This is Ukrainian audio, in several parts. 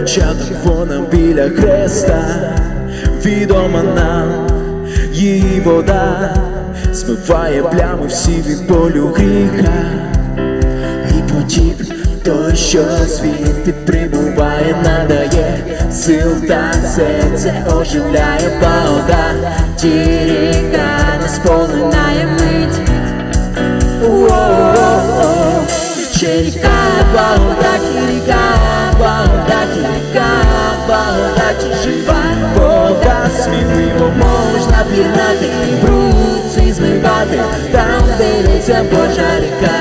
початок, вона біля хреста, відома нам її вода, смиває плями всі від болю гріха, і потік той, що звідти прибуває, надає сил та серце оживляє вода, ті ріка не сполинає мить. Воу-воу-воу. Тече ріка, благодаті жива вода, сміливо можна пірнати, бруд свій змивати, там береться Божа ріка,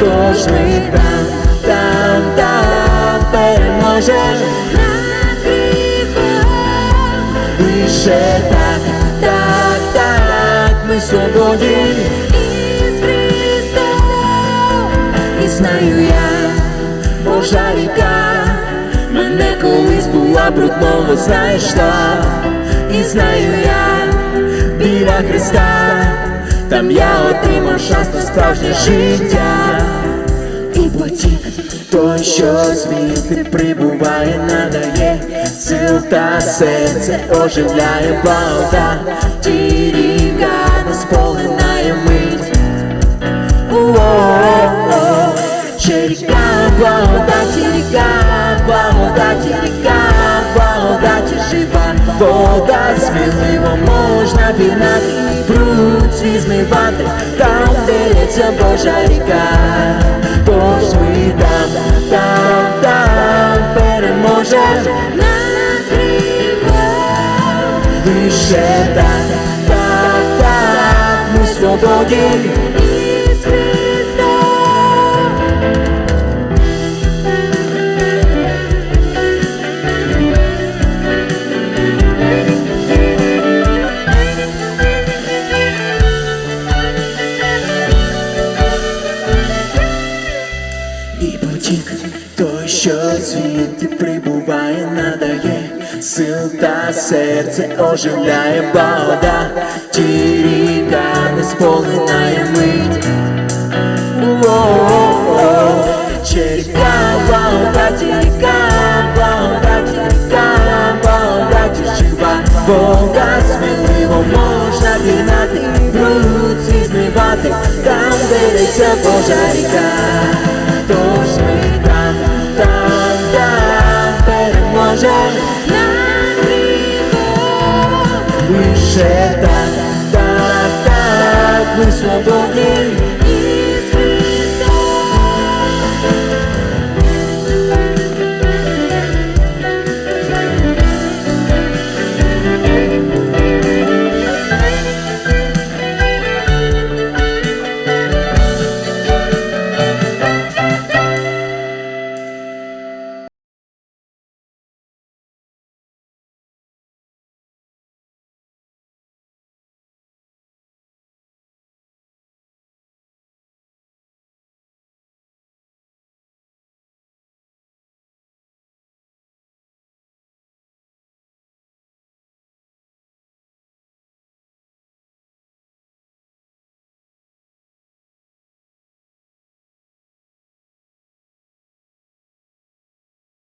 тож ми там, там, там переможеш над гріхом. Лише так, так, так, ми свободні із Христом. І знаю я, Божа ріка, колись була брудного знайшла. І знаю я, біля Христа, там я отримав шанс на справжнє життя. І потік той, що звідти прибуває, надає сил та серце оживляє вода, благодаті жива вода, сміливо. Можна пірнати, бруд свій змивати, там береться Божа ріка, тож ми там, там, там переможеш. Над гріхом. Лише так, так, так, ми свободні що звідти прибуває, надає сил та серце оживляє вода, ті ріка не сполинає мить. Ріка, благодаті ріка, благодаті ріка, благодаті жива вода, сміливо можна пірнати, бруд свій змивати, там береться Божа ріка, Лише так, так, так, ми свободні